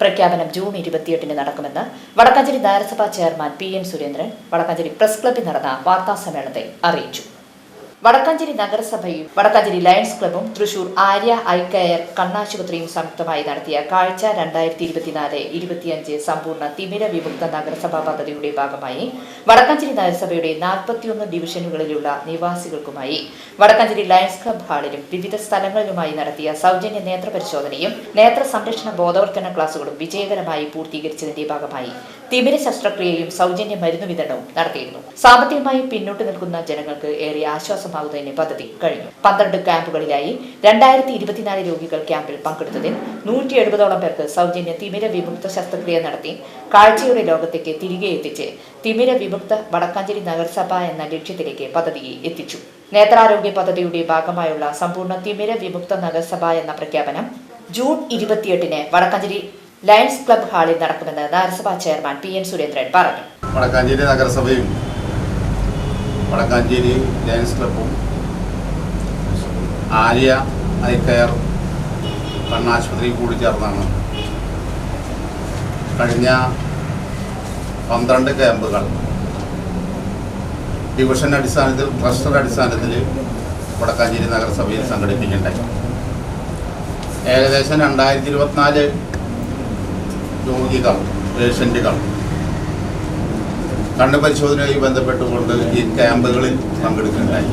പ്രഖ്യാപനം ജൂൺ ഇരുപത്തിയെട്ടിന് നടക്കുമെന്ന് വടക്കാഞ്ചേരി നഗരസഭാ chairman P N Surendran Vadakkanchery press ക്ലബ്ബിൽ നടന്ന വാർത്താ സമ്മേളനത്തിൽ അറിയിച്ചു. വടക്കാഞ്ചേരി നഗരസഭയും Vadakkanchery lions ക്ലബും Thrissur Arya eye care care കണ്ണാശുപത്രിയും സംയുക്തമായി നടത്തിയ കാഴ്ച രണ്ടായിരത്തി ഇരുപത്തിനാല് ഇരുപത്തിയഞ്ച് സമ്പൂർണ തിമിര വിമുക്ത നഗരസഭാ പദ്ധതിയുടെ ഭാഗമായി വടക്കാഞ്ചേരി നഗരസഭയുടെ നാൽപ്പത്തിയൊന്ന് ഡിവിഷനുകളിലുള്ള നിവാസികൾക്കുമായി വടക്കാഞ്ചേരി ലയൺസ് ക്ലബ് ഹാളിലും വിവിധ സ്ഥലങ്ങളിലുമായി നടത്തിയ സൗജന്യ നേത്ര പരിശോധനയും നേത്ര സംരക്ഷണ ബോധവൽക്കരണ ക്ലാസുകളും വിജയകരമായി പൂർത്തീകരിച്ചതിന്റെ ഭാഗമായി തിമിര ശസ്ത്രക്രിയയും സൗജന്യ മരുന്ന് വിതരണവും നടത്തിയിരുന്നു. സാമ്പത്തികമായി പിന്നോട്ട് നിൽക്കുന്ന ജനങ്ങൾക്ക് ഏറെ ആശ്വാസമാകുന്നതിന് പദ്ധതി കഴിഞ്ഞു. പന്ത്രണ്ട് ക്യാമ്പുകളിലായി രണ്ടായിരത്തി ഇരുപത്തിനാല് രോഗികൾ ക്യാമ്പിൽ പങ്കെടുത്തതിൽ നൂറ്റി എഴുപതോളം പേർക്ക് സൗജന്യ തിമിര വിമുക്ത ശസ്ത്രക്രിയ നടത്തി കാഴ്ചയുടെ ലോകത്തേക്ക് തിരികെ എത്തിച്ച് തിമിര വിമുക്ത വടക്കാഞ്ചേരി നഗരസഭ എന്ന ലക്ഷ്യത്തിലേക്ക് പദ്ധതിയെ എത്തിച്ചു. നേത്രാരോഗ്യ പദ്ധതിയുടെ ഭാഗമായുള്ള സമ്പൂർണ തിമിര വിമുക്ത നഗരസഭ എന്ന പ്രഖ്യാപനം ജൂൺ ഇരുപത്തിയെട്ടിന് വടക്കാഞ്ചേരി ലയൺസ് ക്ലബ് ഹാളിൽ നടക്കുമെന്ന് നഗരസഭാ ചെയർമാൻ പി എൻ സുരേന്ദ്രൻ പറഞ്ഞു. വടക്കാഞ്ചേരി നഗരസഭയും വടക്കാഞ്ചേരി ലയൺസ് ക്ലബും ആര്യ ഐക്കയർ കെയർ കണ്ണാശുപത്രിയും കൂടി ചേർന്നാണ്. കഴിഞ്ഞ പന്ത്രണ്ട് ക്യാമ്പുകൾ ഡിവിഷൻ അടിസ്ഥാനത്തിൽ ക്ലസ്റ്റർ അടിസ്ഥാനത്തിൽ വടക്കാഞ്ചേരി നഗരസഭയിൽ സംഘടിപ്പിക്കേണ്ടത്. ഏകദേശം രണ്ടായിരത്തി ഇരുപത്തിനാല് രോഗികൾ പേഷ്യന്റുകൾ കണ്ണ് പരിശോധനയുമായി ബന്ധപ്പെട്ടുകൊണ്ട് ഈ ക്യാമ്പുകളിൽ പങ്കെടുക്കുന്നുണ്ടായി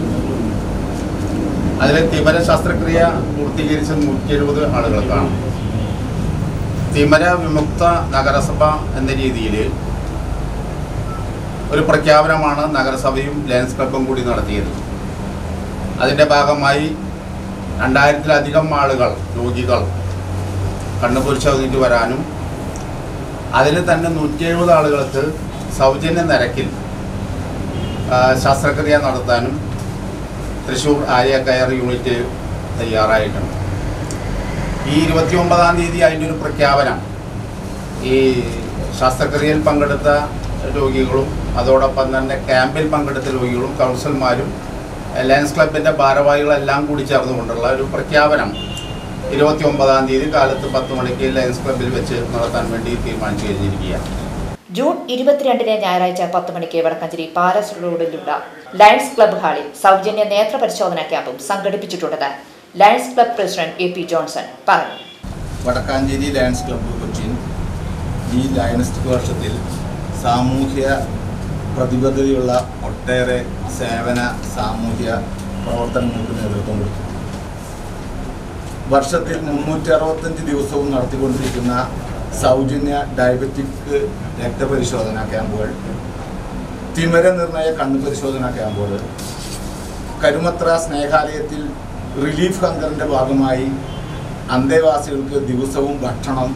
അതിൽ തിമര ശസ്ത്രക്രിയ പൂർത്തീകരിച്ച നൂറ്റി എഴുപത് ആളുകൾക്കാണ് തിമര വിമുക്ത നഗരസഭ എന്ന രീതിയിൽ ഒരു പ്രഖ്യാപനമാണ് നഗരസഭയും ലയൻസ് ക്ലബും കൂടി നടത്തിയത്. അതിന്റെ ഭാഗമായി രണ്ടായിരത്തിലധികം ആളുകൾ രോഗികൾ കണ്ണു പരിശോധനയ്ക്ക് വരാനും അതിൽ തന്നെ നൂറ്റി എഴുപത് ആളുകൾക്ക് സൗജന്യ നിരക്കിൽ ശസ്ത്രക്രിയ നടത്താനും തൃശ്ശൂർ ആര്യ കയർ യൂണിറ്റ് തയ്യാറായിട്ടുണ്ട്. ഈ ഇരുപത്തി ഒമ്പതാം തീയതി അതിന്റെ ഒരു പ്രഖ്യാപനം. ഈ ശസ്ത്രക്രിയയിൽ പങ്കെടുത്ത രോഗികളും അതോടൊപ്പം തന്നെ ക്യാമ്പിൽ പങ്കെടുത്ത രോഗികളും കൗൺസിലർമാരും ലയൻസ് ക്ലബിന്റെ ഭാരവാഹികളെല്ലാം കൂടി ചേർന്നുകൊണ്ടുള്ള ഒരു പ്രഖ്യാപനം ഇരുപത്തി ഒമ്പതാം തീയതി കാലത്ത് പത്ത് മണിക്ക് ലയൻസ് ക്ലബിൽ വെച്ച് നടത്താൻ വേണ്ടി തീരുമാനിച്ചു കഴിഞ്ഞിരിക്കുകയാണ്. ജൂൺ ഇരുപത്തിരണ്ടിന് ഞായറാഴ്ച പത്ത് മണിക്ക് വടക്കഞ്ചേരി പാലസ് റോഡിലുള്ള ലയൺസ് ക്ലബ് ഹാളിൽ സൗജന്യ നേത്ര പരിശോധനാ ക്യാമ്പും സംഘടിപ്പിച്ചിട്ടുണ്ടെന്ന് lions club president A P Johnson പറഞ്ഞു. വടക്കാഞ്ചേരി ലയൺസ് ക്ലബ്ബ് കൊച്ചിൻ ഈ ലയൺസ് വർഷത്തിൽ സാമൂഹ്യ പ്രതിബദ്ധതയുള്ള ഒട്ടേറെ സേവന സാമൂഹ്യ പ്രവർത്തനങ്ങൾക്ക് നേതൃത്വം കൊടുത്തു. വർഷത്തിൽ മുന്നൂറ്റി അറുപത്തഞ്ച് ദിവസവും നടത്തിക്കൊണ്ടിരിക്കുന്ന സൗജന്യ ഡയബറ്റിക് രക്തപരിശോധന ക്യാമ്പുകൾ തിമര നിർണയ കണ്ണു പരിശോധന ക്യാമ്പുകൾ കരുമത്ര സ്നേഹാലയത്തിൽ റിലീഫ് ഹങ്കറിന്റെ ഭാഗമായി അന്തേവാസികൾക്ക് ദിവസവും ഭക്ഷണം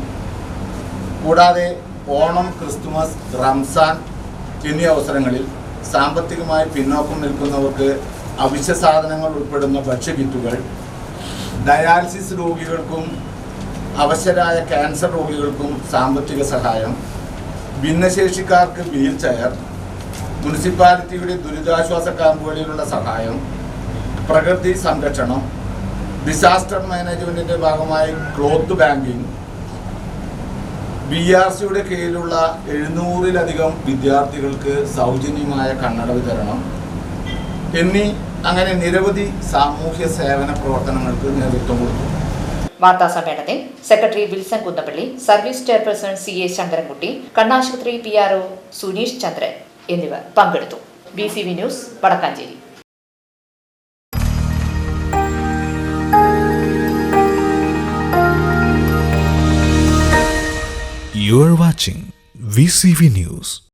കൂടാതെ ഓണം ക്രിസ്തുമസ് റംസാൻ എന്നീ അവസരങ്ങളിൽ സാമ്പത്തികമായി പിന്നോക്കം നിൽക്കുന്നവർക്ക് അവശ്യ സാധനങ്ങൾ ഉൾപ്പെടുന്ന ഭക്ഷ്യകിറ്റുകൾ ഡയാലിസിസ് രോഗികൾക്കും അവശരായ ക്യാൻസർ രോഗികൾക്കും സാമ്പത്തിക സഹായം. ഭിന്നശേഷിക്കാർക്ക് വീൽ ചെയർ മുനിസിപ്പാലിറ്റിയുടെ ദുരിതാശ്വാസ ക്യാമ്പുകളിലുള്ള സഹായം. പ്രകൃതി സംരക്ഷണം. ഡിസാസ്റ്റർ മാനേജ്മെന്റിന്റെ ഭാഗമായി ക്ലോത്ത് ബാങ്കിങ് ബി ആർ സിയുടെ കീഴിലുള്ള എഴുന്നൂറിലധികം വിദ്യാർത്ഥികൾക്ക് സൗജന്യമായ കണ്ണട വിതരണം. എന്നീ അങ്ങനെ നിരവധി സാമൂഹ്യ സേവന പ്രവർത്തനങ്ങൾക്ക് നേതൃത്വം കൊടുത്തു. വാർത്താ സമ്മേളനത്തിൽ secretary Wilson Kunnappally service chairperson C A Sankarankutty കണ്ണാശുപത്രി പി ആർ സുനീഷ് ചന്ദ്രൻ എന്നിവർ പങ്കെടുത്തു B C V news Vadakkanchery You are watching VCV News.